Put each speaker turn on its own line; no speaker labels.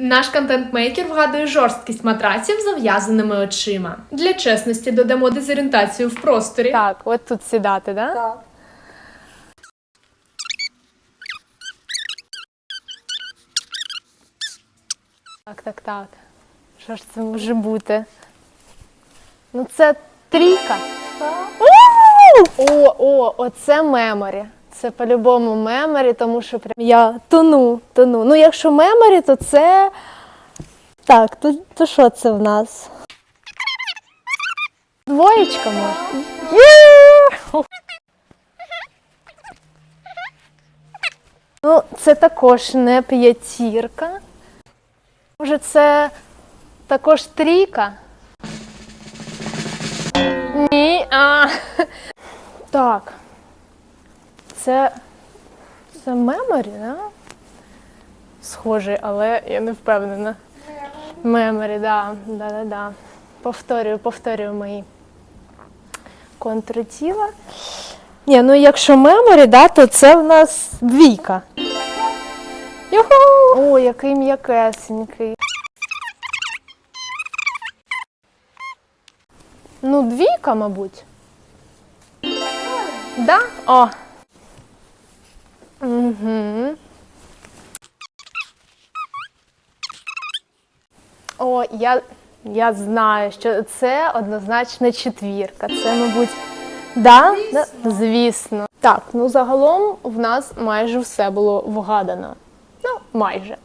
Наш контент-мейкер вгадує жорсткість матраців зав'язаними очима. Для чесності додамо дезорієнтацію в просторі.
Так, от тут сідати, да?
Так.
Так, так, так. Що ж це може бути? Ну, це трійка. О, о, оце меморі. Це по-любому меморі, тому що прям я тону, тону. Ну, якщо меморі, то це. Так, то, то що це в нас? Двоєчка може. Ну, це також не п'ятірка. Може, це також трійка? Ні. А. Так. Це. Це меморі, да? Схожий, але я не впевнена. Меморі, да. Да, да, да. Повторюю, повторюю мої контури тіла. Ні, ну якщо меморі, да, то це в нас двійка. Юху! О, який м'якесенький. Ну, двійка, мабуть. Да? О. Угу. О, я, я знаю, що це однозначно четвірка. Це, мабуть, да? Да? Звісно. Так, ну загалом в нас майже все було вгадано. Ну, майже.